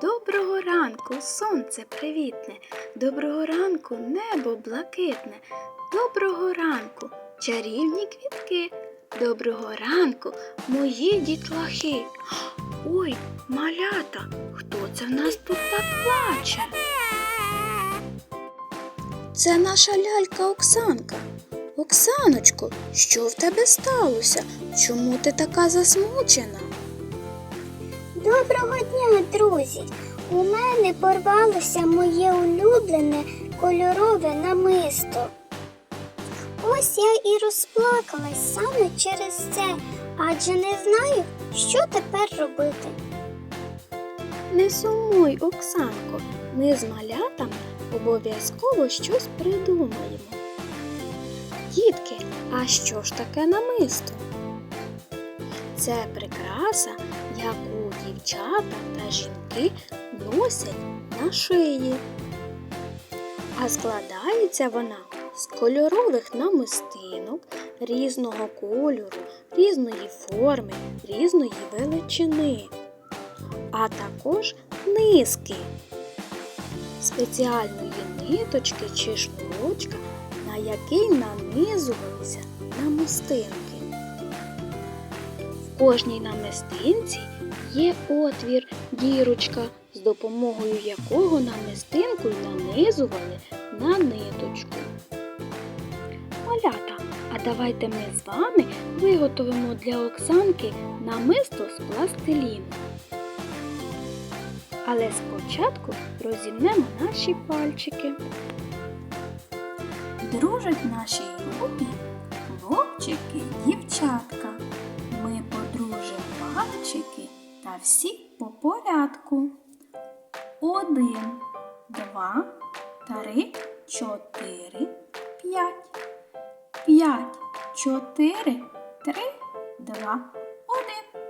Доброго ранку, сонце привітне, доброго ранку, небо блакитне, доброго ранку, чарівні квітки, доброго ранку, мої дітлахи. Ой, малята, хто це в нас тут так плаче? Це наша лялька Оксанка. Оксаночко, що в тебе сталося? Чому ти така засмучена? Доброго дня, друзі! У мене порвалося моє улюблене кольорове намисто. Ось я і розплакалась саме через це, адже не знаю, що тепер робити. Не сумуй, Оксанко, ми з малятами обов'язково щось придумаємо. Дітки, а що ж таке намисто? Це прикраса, яку дівчата та жінки носять на шиї. А складається вона з кольорових намистинок різного кольору, різної форми, різної величини а також низки спеціальної ниточки чи шнурочка, на який нанизувалися намистинки. В кожній намистинці є отвір, дірочка, з допомогою якого намистинку й нанизували на ниточку. Малята, а давайте ми з вами виготовимо для Оксанки намисто з пластиліну. Але спочатку розімнемо наші пальчики. Дружать наші групі хлопчики, дівчатка. Та всі по порядку. Один, два, три, чотири, п'ять. П'ять, чотири, три, два, один.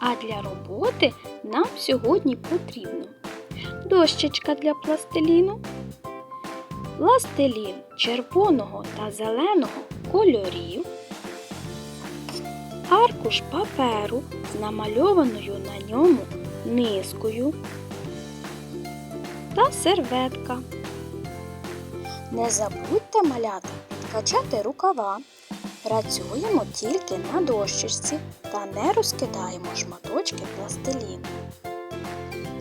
А для роботи нам сьогодні потрібно дощечка для пластиліну, пластилін червоного та зеленого кольорів, аркуш паперу з намальованою на ньому низкою та серветка. Не забудьте маляти підкачати рукава. Працюємо тільки на дощечці та не розкидаємо шматочки пластиліну.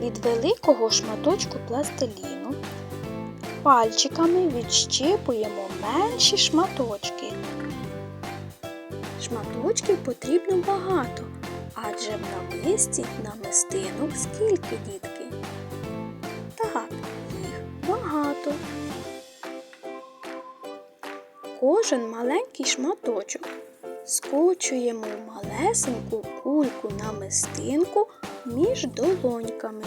Від великого шматочку пластиліну пальчиками відщипуємо менші шматочки. Шматочків потрібно багато, адже в намисті намистинок скільки дітки? Так, їх багато. Кожен маленький шматочок скочуємо малесеньку кульку намистинку між долоньками.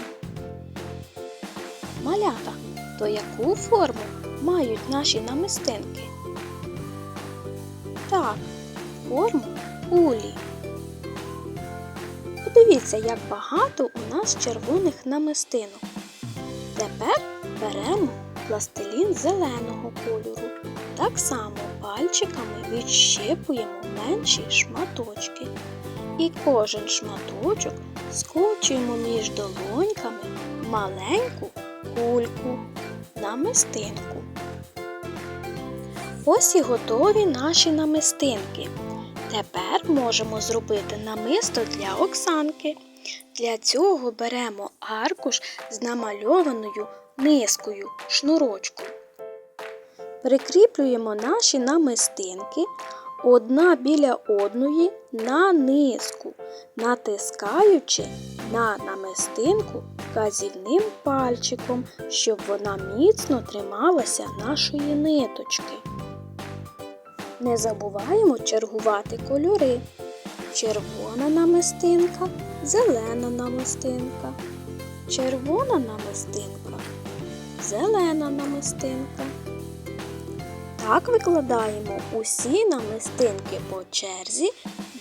Малята, то яку форму мають наші намистинки? Так, форму кулі. Подивіться, як багато у нас червоних намистинок. Тепер беремо пластилін зеленого кольору. Так само пальчиками відщипуємо менші шматочки. І кожен шматочок скочуємо між долоньками маленьку кульку намистинку. Ось і готові наші намистинки. Тепер можемо зробити намисто для Оксанки. Для цього беремо аркуш з намальованою низкою шнурочку. Прикріплюємо наші намистинки одна біля одної на низку, натискаючи на намистинку вказівним пальчиком, щоб вона міцно трималася нашої ниточки. Не забуваємо чергувати кольори. Червона намистинка, зелена намистинка, червона намистинка, зелена намистинка. Так викладаємо усі намистинки по черзі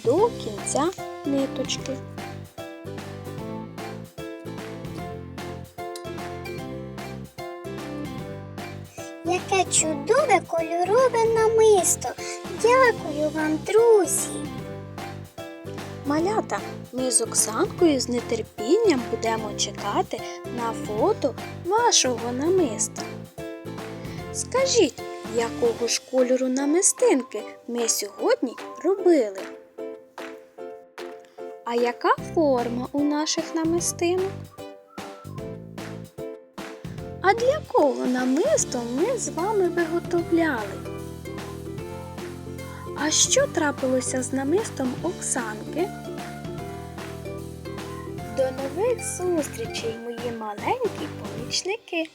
до кінця ниточки. Яке чудове кольорове намисто! Дякую вам, друзі! Малята, ми з Оксанкою з нетерпінням будемо чекати на фото вашого намиста. Скажіть, якого ж кольору намистинки ми сьогодні робили? А яка форма у наших намистинок? А для кого намисто ми з вами виготовляли? А що трапилося з намистом Оксанки? До нових зустрічей, мої маленькі помічники!